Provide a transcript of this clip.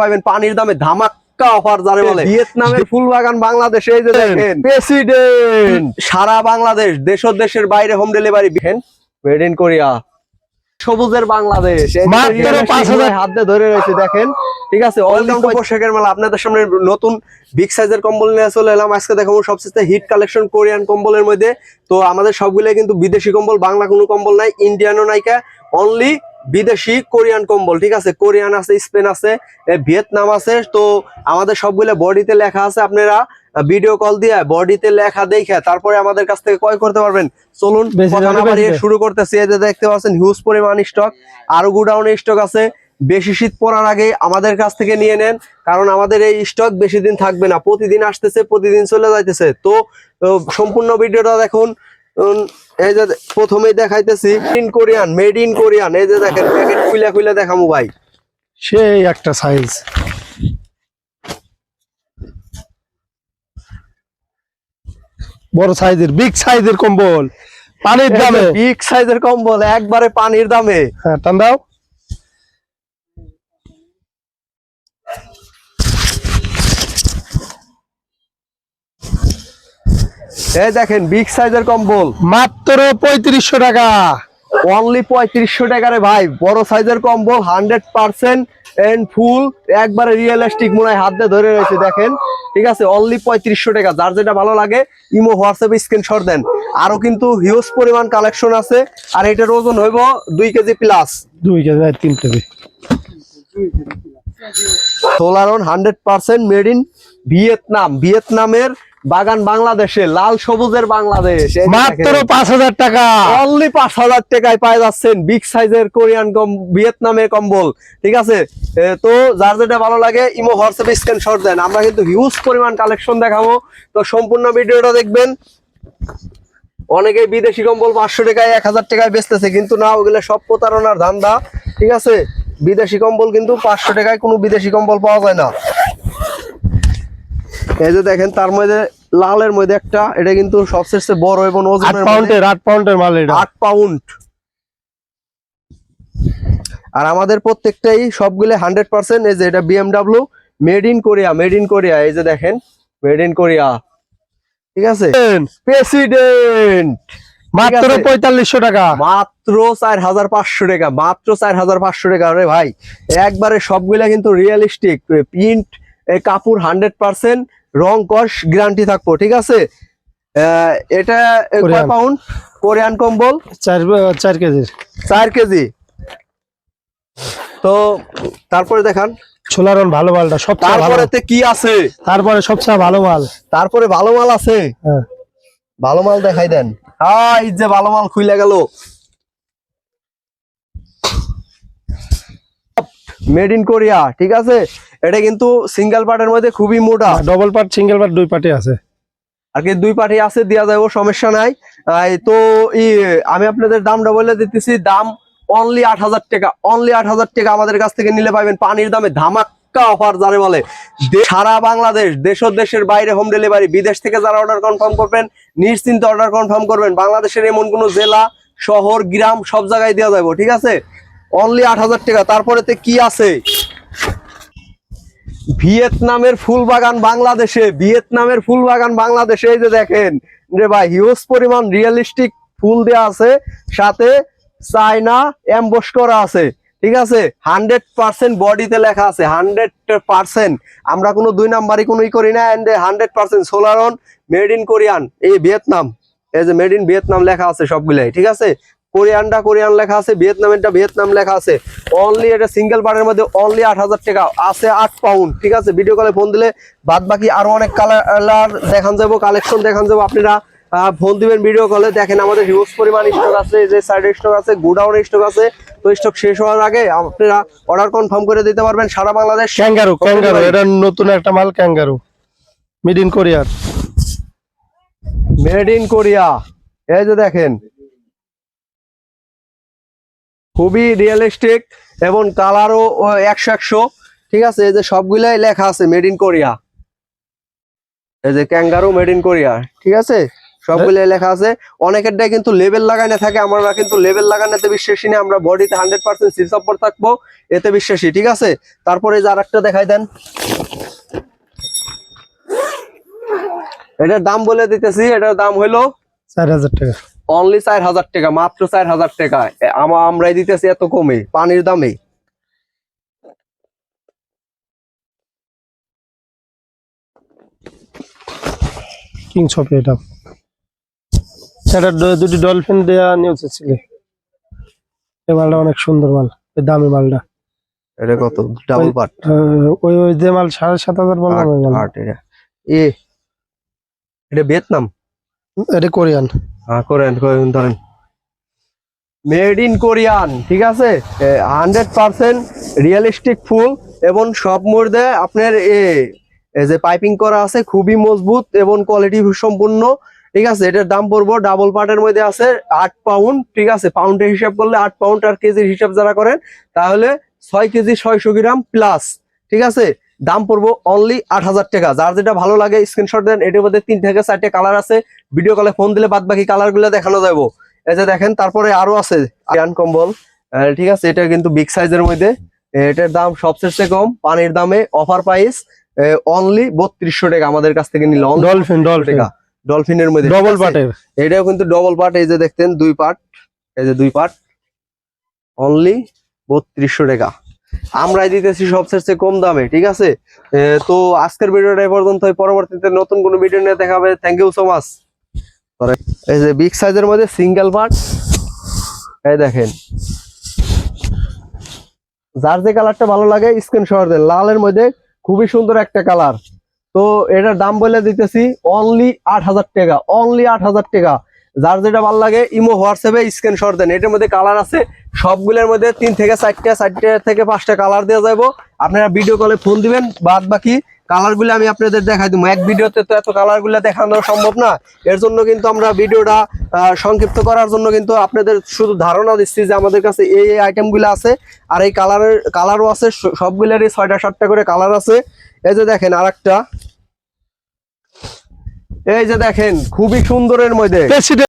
পাবেন পানির দামে ধামাক্কা অফার যারে বলে। ভিয়েতনামের ফুল বাগান বাংলাদেশে এই যে দেখেন প্রেসিডেন্ট। সারা বাংলাদেশ দেশ দেশের বাইরে home delivery made in Korea সবুজের বাংলাদেশ। এই যে মাত্র realistic 5,000 ভাবে হাত দিয়ে ধরে রয়েছে দেখেন। ঠিক আছে পোশাকের মেলা আপনাদের সামনে নতুন বিগ সাইজের কম্বল নিয়ে চলে এলাম। আজকে দেখাবো সবচেয়ে হিট কালেকশন কোরিয়ান কম্বলের মধ্যে। তো আমাদের সবগুলো কিন্তু বিদেশি কম্বল বাংলা কোনো কম্বল নাই ইন্ডিয়ানও নাইকা। অনলি বিদেশি কোরিয়ান কম্বল ঠিক আছে? কোরিয়ান আছে স্পেন আছে ভিয়েতনাম আছে তো আমাদের সবগুলো বডিতে লেখা আছে। আপনারা ভিডিও কল দিয়ে বডিতে লেখা দেখে তারপরে আমাদের কাছ থেকে ক্রয় করতে পারবেন। চলুন। শুরু করতেছি। দেখতে পাচ্ছেন হিউজ পরিমাণ স্টক আরও গুডাউনে স্টক আছে। বেশি শীত পড়ার আগে আমাদের কাছ থেকে নিয়ে নেন কারণ আমাদের এই স্টক বেশি দিন থাকবে না। প্রতিদিন আসতেছে প্রতিদিন চলে যাইতেছে। তো সম্পূর্ণ ভিডিওটা দেখুন। এই যে প্রথমেই দেখাইতেছি in Korean made in Korean এই যে দেখেন প্যাকেট খুলে খুলে দেখামু ভাই। সেই একটা সাইজ বড় সাইজের বিগ সাইজের কম্বল পানির দামে। বিগ সাইজের কম্বল একবারে পানির দামে। হ্যাঁ টান দাও। এই দেখেন বিগ সাইজের কম্বল। মাত্র পঁয়ত্রিশশো টাকা। অনলি পঁয়ত্রিশশো টাকারে ভাই। বড় সাইজের কম্বল হান্ড্রেড পার্সেন্ট এন্ড ফুল একবারে রিয়েলিস্টিক মনে হয় হাত দিয়ে ধরে রয়েছে দেখেন। ঠিক আছে অনলি পঁয়ত্রিশশো টাকা। যার যেটা ভালো লাগে ইমো হোয়াটসঅ্যাপে স্ক্রিনশট দেন। আরও কিন্তু হিউজ পরিমাণ কালেকশন আছে আর এটার ওজন হইব দুই কেজি প্লাস দুই কেজি আর তিন KG. সোলারন hundred percent made in Vietnam ভিয়েতনামের বাগান বাংলাদেশে লাল সবুজের বাংলাদেশ। মাত্র পাঁচ হাজার টাকা। অনলি পাঁচ হাজার টাকায় পাই যাচ্ছেন বিগ সাইজের কোরিয়ান কম ভিয়েতনামের কম্বল। ঠিক আছে? তো যার যেটা ভালো লাগে ইমো হোয়াটসঅ্যাপে স্ক্রিনশট দেন। আমরা কিন্তু হিউজ পরিমাণ কালেকশন দেখাবো। তো সম্পূর্ণ ভিডিওটা দেখবেন। অনেকে বিদেশি কম্বল পাঁচশো টাকায় এক হাজার টাকায় বেচতেছে কিন্তু না ওগুলো সব প্রতারণার ধান্দা। ঠিক আছে? বিদেশি কম্বল কিন্তু পাঁচশো টাকায় কোনো বিদেশি কম্বল পাওয়া যায় না। এই যে দেখেন তার মধ্যে লালের মধ্যে একটা এটা কিন্তু সবচেয়ে বড় এবং ওজনের পাউন্ডের আট পাউন্ডের মাল এটা। আট পাউন্ড। আর আমাদের প্রত্যেকটাই সবগুলো হান্ড্রেড পার্সেন্ট এই যে এটা BMW made in Korea made in Korea এই যে দেখেন মেড ইন কোরিয়া। ঠিক আছে? প্রেসিডেন্ট মাত্র। পঁয়তাল্লিশশো টাকা। মাত্র চার হাজার পাঁচশো টাকা মাত্র চার হাজার পাঁচশো টাকা রে ভাই। একবারে সবগুলা কিন্তু রিয়েলিস্টিক প্রিন্ট কাপড় হান্ড্রেড পার্সেন্ট রং কস গ্যারান্টি থাকব ঠিক আছে? এটা কয় পাউন্ড কোরিয়ান কম্বল? চার চার কেজির। চার কেজি। তো তারপরে দেখান। ছোলারন ভালো মালটা ভালো। তারপরে কি আছে? তারপরে সবচেয়ে ভালো মাল। তারপরে ভালো মাল আছে? হ্যাঁ। ভালো মাল দেখাই দেন। হাই যে ভালো মাল খুলে গেল। মেড ইন কোরিয়া ঠিক আছে? এটা কিন্তু সিঙ্গেল পার্টের মধ্যে খুবই মোটা। ডবল পার্ট সিঙ্গেল পার্ট দুই পার্টি আছে। আর কি দুই পার্টি আছে দেওয়া যাবে সমস্যা নাই। তো আমি আপনাদের দামটা বলে দিতেছি দাম অনলি আট হাজার টাকা অনলি আট হাজার টাকা আমাদের কাছ থেকে নিলে পাবেন পানির দামে ধামাক্কা অফার যারে বলে। সারা বাংলাদেশ দেশ দেশের বাইরে হোম ডেলিভারি বিদেশ থেকে যারা অর্ডার কনফার্ম করবেন নিশ্চিন্তে অর্ডার কনফার্ম করবেন। বাংলাদেশের এমন কোনো জেলা শহর গ্রাম সব জায়গায় দেওয়া যাবে ঠিক আছে? অনলি আট হাজার টাকা। তারপরে কি আছে? ভিয়েতনামের ফুল বাগান বাংলাদেশে, ভিয়েতনামের ফুল বাগান বাংলাদেশে, এই যে দেখেন। রে ভাই হিউজ পরিমাণ রিয়েলিস্টিক ফুল দেওয়া আছে। সাথে চায়না এমবস করা আছে। ঠিক আছে? হান্ড্রেড পার্সেন্ট বডিতে লেখা আছে। হান্ড্রেড পার্সেন্ট আমরা কোনো দুই নাম্বারই কোনো ই করি না। অ্যান্ড হান্ড্রেড পার্সেন্ট সোলারন মেড ইন কোরিয়ান এই ভিয়েতনাম। এই যে মেড ইন ভিয়েতনাম লেখা আছে সবগুলাই। ঠিক আছে? কোরিয়ানটা কোরিয়ান লেখা আছে ভিয়েতনামেরটা ভিয়েতনাম লেখা আছে। অনলি এটা সিঙ্গেল পার্টের মধ্যে অনলি আট হাজার টাকা আছে আট পাউন্ড ঠিক আছে? ভিডিও কলে ফোন দিলে বাদ বাকি আরও অনেক কালার দেখান যাব কালেকশন দেখান যাব আপনারা। ফোন দিবেন ভিডিও কলে দেখেন আমাদের হিউজ পরিমাণ স্টক আছে যে সাইড স্টক আছে গোডাউন স্টক আছে তো স্টক শেষ হওয়ার আগে আপনারা অর্ডার কনফার্ম করে দিতে পারবেন সারা বাংলাদেশ। ক্যাঙ্গারু ক্যাঙ্গারু এটা নতুন একটা মাল ক্যাঙ্গারু মিড ইন কোরিয়ার মেড ইন কোরিয়া এই যে দেখেন খুবই রিয়েলিস্টিক এবং কালারও একশো একশো। ঠিক আছে, এই যে সবগুলাই লেখা আছে মেড ইন কোরিয়া এই যে ক্যাঙ্গারু মেড ইন কোরিয়া ঠিক আছে? সবগুলো লেখা আছে। অনেকেরটাই কিন্তু লেবেল লাগানো থাকে, আমরা কিন্তু লেবেল লাগানোতে বিশ্বাসী না, আমরা বডিতে হান্ড্রেড পার্সেন্ট সিল সাপোর্ট থাকব, এতে বিশ্বাসী, ঠিক আছে? তারপরে যে আরেকটা দেখাই দেন। এটার দাম বলে দিতেছি, এটার দাম হলো চার হাজার টাকা। অনলি চার হাজার টাকা মাত্র চার হাজার টাকা। আমরাই দিতেছি এত কমে পানির দামে। কিং ছপি এটা। এটা দুটি ডলফিন দেওয়া নিউজ ছিল। এই মালটা অনেক সুন্দর মাল এই দামি মালটা। এটা কত? ডাবল পার্ট ওই ওই যে মাল সাড়ে সাত হাজার বললাম ওই এ এটা ভিয়েতনাম এটা কোরিয়ান। হ্যাঁ করেন করেন ধরেন। মেড ইন কোরিয়ান ঠিক আছে? হান্ড্রেড পার্সেন্ট রিয়েলিস্টিক ফুল এবং সব মধ্যে আপনার এ যে পাইপিং করা আছে খুবই মজবুত এবং কোয়ালিটি সম্পূর্ণ, ঠিক আছে? এটার দাম পড়ব ডাবল পার্টের মধ্যে আছে আট পাউন্ড ঠিক আছে? পাউন্ডের হিসাব করলে আট পাউন্ড আর কেজির হিসাব যারা করেন, তাহলে ছয় কেজি ছয়শো গ্রাম প্লাস ঠিক আছে? দাম পড়ব অনলি আট হাজার টাকা। যার যেটা ভালো লাগে স্ক্রিনশট দেন এটার মধ্যে তিন থেকে চারটে কালার আছে। ভিডিও কলে ফোন দিলে বাদ বাকি কালারগুলো দেখানো যাব এই যে দেখেন তারপরে আরও আছে আয়ান কম্বল। ঠিক আছে এটা কিন্তু বিগ সাইজের মধ্যে। এটার দাম সবচেয়ে কম পানির দামে অফার প্রাইস অনলি বত্রিশশো টাকা আমাদের কাছ থেকে নিল। ডলফিন ডলফিন টাকা। ডলফিনের মধ্যে ডবল আছে? এটাও কিন্তু ডবল পার্ট এই যে দেখতেন দুই পার্ট এই যে দুই পার্ট অনলি বত্রিশশো টাকা। আমরাই দিতেছি সবচেয়ে কম দামে, ঠিক আছে? তো আজকের ভিডিওটা পর্যন্ত পরবর্তীতে নতুন কোনো ভিডিও নিয়ে দেখা হবে। থ্যাংক ইউ সো মাচ এই যে বিগ সাইজের মধ্যে সিঙ্গেল পার্ট এই দেখেন। যার যে কালারটা ভালো লাগে স্ক্রিনশট দেন। লালের মধ্যে খুবই সুন্দর একটা কালার। তো এটার দাম বলে দিতেছি অনলি আট হাজার টাকা। অনলি আট হাজার টাকা। যার যেটা ভালো লাগে, ইমো, হোয়াটসঅ্যাপে স্ক্রিনশট দেন। এটার মধ্যে কালার আছে সবগুলোর মধ্যে তিন থেকে চারটা, চারটে থেকে পাঁচটা কালার দেওয়া যাব আপনারা ভিডিও কলে ফোন দিবেন, বাদ বাকি কালারগুলো আমি আপনাদের দেখাই দিব। এক ভিডিওতে তো এত কালারগুলো দেখানো সম্ভব না। এর জন্য কিন্তু আমরা ভিডিওটা সংক্ষিপ্ত করার জন্য কিন্তু আপনাদের শুধু ধারণা দিচ্ছি যে আমাদের কাছে এই এই আইটেমগুলো আছে। আর এই কালারের কালারও আছে সবগুলোরই ছয়টা, সাতটা করে কালার আছে। এই যে দেখেন আরেকটা। এই যে দেখেন, খুবই সুন্দরের মধ্যে।